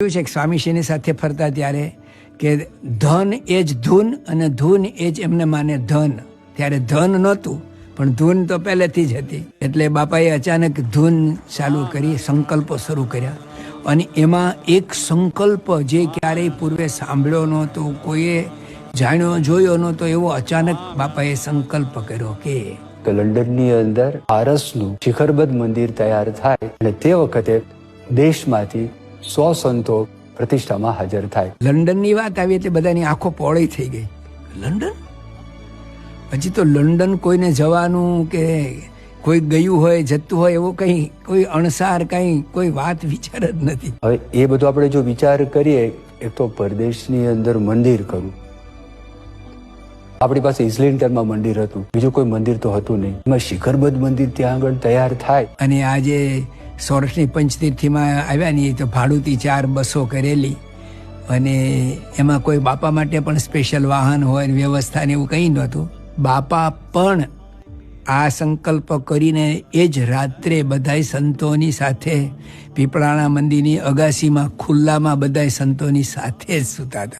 જોયું છે કે સ્વામીશ્રીની સાથે ફરતા ત્યારે કે ધન એ જ ધૂન અને ધૂન એ જ એમને માને ધન. ત્યારે ધન નહોતું, પણ ધૂન તો પહેલેથી જ હતી. એટલે બાપાએ અચાનક ધૂન ચાલુ કરી, સંકલ્પો શરૂ કર્યા. અને એમાં એક સંકલ્પ જે ક્યારેય પૂર્વે સાંભળ્યો નહોતો, કોઈએ જાણ્યો, જોયો નહોતો, એવો અચાનક બાપાએ સંકલ્પ કર્યો કે કે લંડનની અંદર આરસનું શિખરબદ્ધ મંદિર તૈયાર થાય. અને તે વખતે દેશમાંથી સો સંતો પ્રતિષ્ઠામાં હાજર થાય. લંડનની વાત આવી એટલે બધાની આંખો પહોળી થઈ ગઈ. લંડન? પછી તો લંડન કોઈને જવાનું કે કોઈ ગયું હોય જતું હોય એવો કંઈ કોઈ અણસાર કંઈ કોઈ વાત વિચાર જ નથી. હવે એ બધું આપણે જો વિચાર કરીએ એક તો પરદેશની અંદર મંદિર કરવું આપણી પાસે ઇસ્લેન્ડરમાં મંદિર હતું. બીજું કોઈ મંદિર તો હતું નહીં. એમાં શિખરબદ્ધ મંદિર ત્યાં આગળ તૈયાર થાય. અને આજે સૌરાષ્ટ્રની પંચતીર્થીમાં આવ્યા ને તો ભાડુતી ચાર બસો કરેલી. અને એમાં કોઈ બાપા માટે પણ સ્પેશિયલ વાહન હોય ને વ્યવસ્થા ને એવું કંઈ નહોતું. બાપા પણ આ સંકલ્પ કરીને એ જ રાત્રે બધાય સંતોની સાથે પીપળાણા મંદિરની અગાસીમાં, ખુલ્લામાં બધાય સંતોની સાથે જ સૂતા હતા.